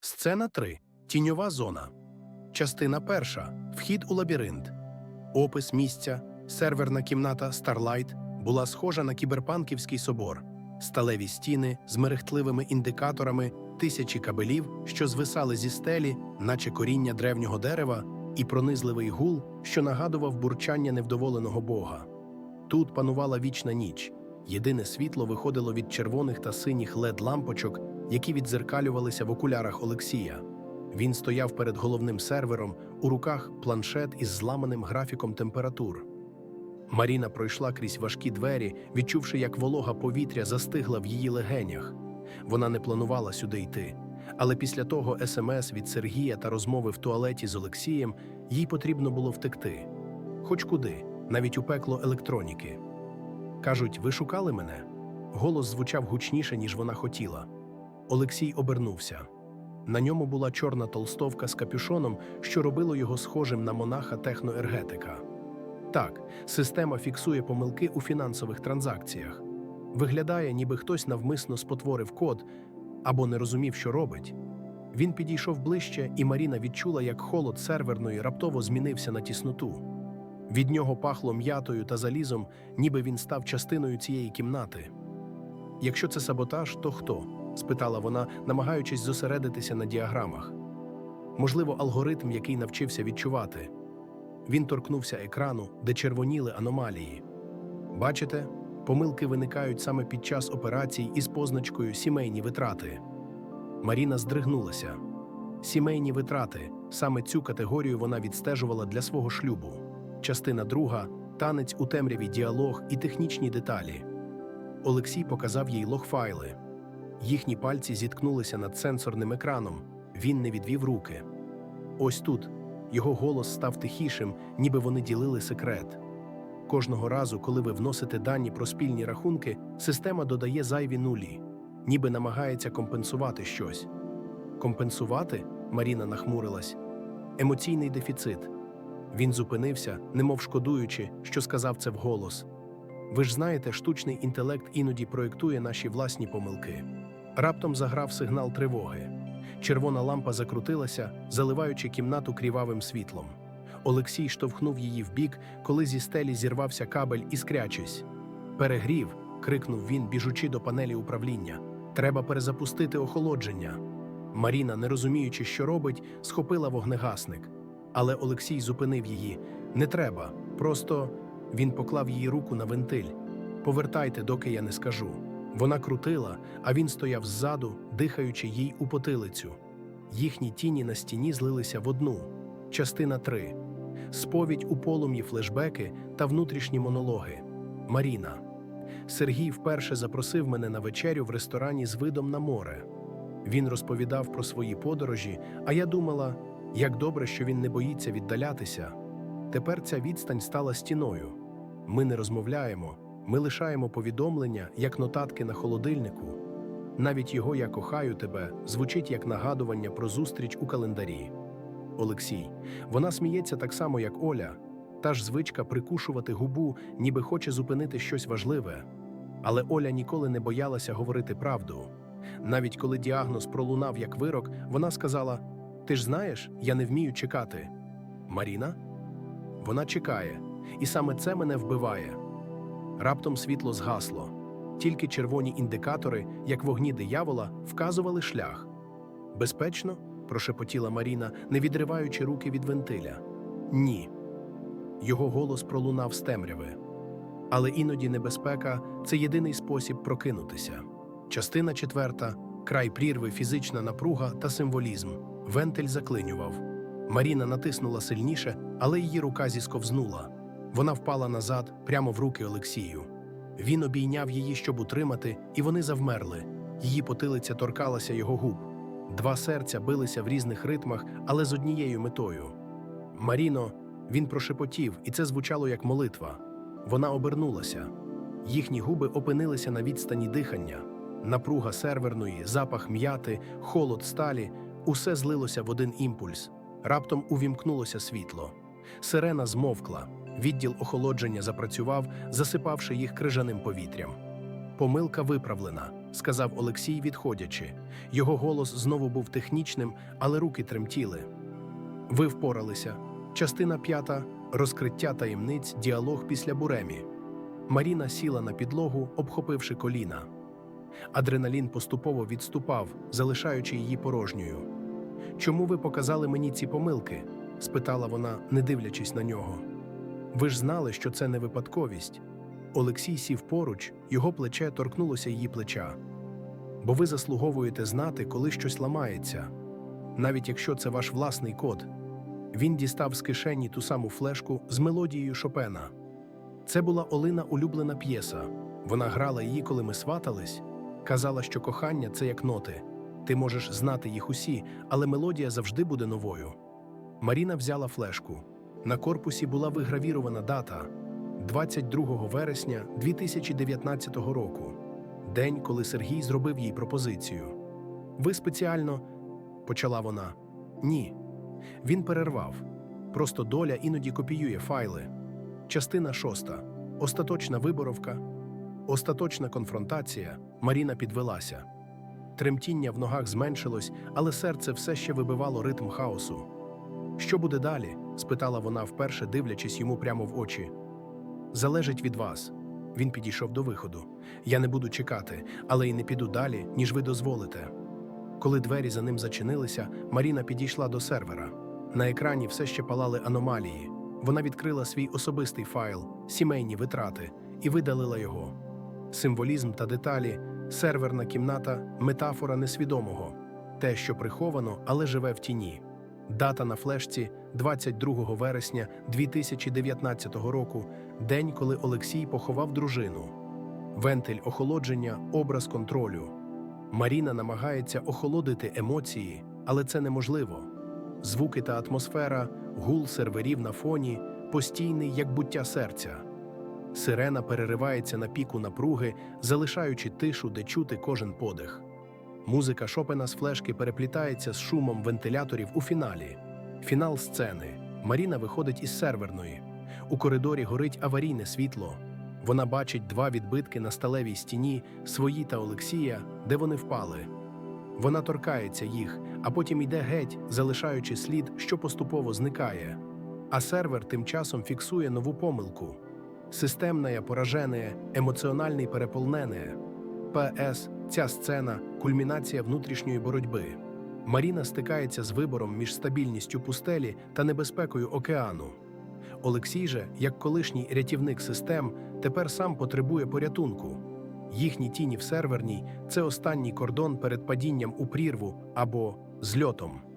Сцена 3. Тіньова зона. Частина 1. Вхід у лабіринт. Опис місця. Серверна кімната Starlight була схожа на кіберпанківський собор. Сталеві стіни з мерехтливими індикаторами, тисячі кабелів, що звисали зі стелі, наче коріння древнього дерева, і пронизливий гул, що нагадував бурчання невдоволеного бога. Тут панувала вічна ніч. Єдине світло виходило від червоних та синіх led лампочок, які відзеркалювалися в окулярах Олексія. Він стояв перед головним сервером, у руках планшет із зламаним графіком температур. Маріна пройшла крізь важкі двері, відчувши, як волога повітря застигла в її легенях. Вона не планувала сюди йти. Але після того смс від Сергія та розмови в туалеті з Олексієм їй потрібно було втекти. Хоч куди, навіть у пекло електроніки. Кажуть, ви шукали мене? Голос звучав гучніше, ніж вона хотіла. Олексій обернувся. На ньому була чорна толстовка з капюшоном, що робило його схожим на монаха техноергетика. Так, система фіксує помилки у фінансових транзакціях. Виглядає, ніби хтось навмисно спотворив код або не розумів, що робить. Він підійшов ближче, і Маріна відчула, як холод серверної раптово змінився на тісноту. Від нього пахло м'ятою та залізом, ніби він став частиною цієї кімнати. Якщо це саботаж, то хто? Спитала вона, намагаючись зосередитися на діаграмах. Можливо, алгоритм, який навчився відчувати. Він торкнувся екрану, де червоніли аномалії. Бачите, помилки виникають саме під час операцій із позначкою сімейні витрати. Маріна здригнулася. Сімейні витрати саме цю категорію вона відстежувала для свого шлюбу. Частина друга танець у темряві діалог і технічні деталі. Олексій показав їй логфайли. Їхні пальці зіткнулися над сенсорним екраном. Він не відвів руки. Ось тут його голос став тихішим, ніби вони ділили секрет. Кожного разу, коли ви вносите дані про спільні рахунки, система додає зайві нулі, ніби намагається компенсувати щось. Компенсувати? Маріна нахмурилась. Емоційний дефіцит. Він зупинився, немов шкодуючи, що сказав це вголос. Ви ж знаєте, штучний інтелект іноді проєктує наші власні помилки. Раптом заграв сигнал тривоги. Червона лампа закрутилася, заливаючи кімнату крівавим світлом. Олексій штовхнув її вбік, коли зі стелі зірвався кабель іскрячись. Перегрів. крикнув він, біжучи до панелі управління. Треба перезапустити охолодження. Маріна, не розуміючи, що робить, схопила вогнегасник. Але Олексій зупинив її. Не треба. Просто він поклав її руку на вентиль. Повертайте, доки я не скажу. Вона крутила, а він стояв ззаду, дихаючи їй у потилицю. Їхні тіні на стіні злилися в одну. Частина 3. Сповідь у полум'ї флешбеки та внутрішні монологи. Маріна. Сергій вперше запросив мене на вечерю в ресторані з видом на море. Він розповідав про свої подорожі, а я думала, як добре, що він не боїться віддалятися. Тепер ця відстань стала стіною. Ми не розмовляємо, ми лишаємо повідомлення, як нотатки на холодильнику. Навіть його Я кохаю тебе звучить як нагадування про зустріч у календарі. Олексій. Вона сміється так само, як Оля, та ж звичка прикушувати губу, ніби хоче зупинити щось важливе. Але Оля ніколи не боялася говорити правду. Навіть коли діагноз пролунав як вирок, вона сказала: Ти ж знаєш, я не вмію чекати. Маріна? Вона чекає, і саме це мене вбиває. Раптом світло згасло. Тільки червоні індикатори, як вогні диявола, вказували шлях. Безпечно? прошепотіла Маріна, не відриваючи руки від вентиля. Ні. Його голос пролунав з темряви. Але іноді небезпека це єдиний спосіб прокинутися. Частина четверта край прірви, фізична напруга та символізм. Вентиль заклинював. Маріна натиснула сильніше, але її рука зісковзнула. Вона впала назад, прямо в руки Олексію. Він обійняв її, щоб утримати, і вони завмерли. Її потилиця торкалася його губ. Два серця билися в різних ритмах, але з однією метою. Маріно, він прошепотів, і це звучало як молитва. Вона обернулася. Їхні губи опинилися на відстані дихання. Напруга серверної, запах м'яти, холод сталі усе злилося в один імпульс. Раптом увімкнулося світло. Сирена змовкла. Відділ охолодження запрацював, засипавши їх крижаним повітрям. Помилка виправлена. сказав Олексій, відходячи. Його голос знову був технічним, але руки тремтіли. Ви впоралися. Частина п'ята розкриття таємниць, діалог після буремі. Маріна сіла на підлогу, обхопивши коліна. Адреналін поступово відступав, залишаючи її порожньою. Чому ви показали мені ці помилки? спитала вона, не дивлячись на нього. Ви ж знали, що це не випадковість. Олексій сів поруч, його плече торкнулося її плеча. Бо ви заслуговуєте знати, коли щось ламається, навіть якщо це ваш власний код. Він дістав з кишені ту саму флешку з мелодією Шопена. Це була Олина улюблена п'єса. Вона грала її, коли ми сватались. Казала, що кохання це як ноти. Ти можеш знати їх усі, але мелодія завжди буде новою. Маріна взяла флешку. На корпусі була вигравірована дата 22 вересня 2019 року, день, коли Сергій зробив їй пропозицію. Ви спеціально почала вона. Ні. Він перервав. Просто доля іноді копіює файли. Частина шоста. Остаточна виборовка. Остаточна конфронтація. Маріна підвелася. Тремтіння в ногах зменшилось, але серце все ще вибивало ритм хаосу. Що буде далі? Спитала вона вперше, дивлячись йому прямо в очі. Залежить від вас. Він підійшов до виходу. Я не буду чекати, але й не піду далі, ніж ви дозволите. Коли двері за ним зачинилися, Маріна підійшла до сервера. На екрані все ще палали аномалії. Вона відкрила свій особистий файл, сімейні витрати, і видалила його. Символізм та деталі, серверна кімната, метафора несвідомого, те, що приховано, але живе в тіні. Дата на флешці 22 вересня 2019 року, день, коли Олексій поховав дружину. Вентиль охолодження, образ контролю. Маріна намагається охолодити емоції, але це неможливо. Звуки та атмосфера, гул серверів на фоні, постійний, як буття серця. Сирена переривається на піку напруги, залишаючи тишу, де чути кожен подих. Музика Шопена з флешки переплітається з шумом вентиляторів у фіналі. Фінал сцени. Маріна виходить із серверної. У коридорі горить аварійне світло. Вона бачить два відбитки на сталевій стіні, свої та Олексія, де вони впали. Вона торкається їх, а потім йде геть, залишаючи слід, що поступово зникає. А сервер тим часом фіксує нову помилку. Системне поражене, емоціональний переполнене. ПС ця сцена кульмінація внутрішньої боротьби. Маріна стикається з вибором між стабільністю пустелі та небезпекою океану. Олексій же, як колишній рятівник систем, тепер сам потребує порятунку. Їхні тіні в серверній це останній кордон перед падінням у прірву або зльотом.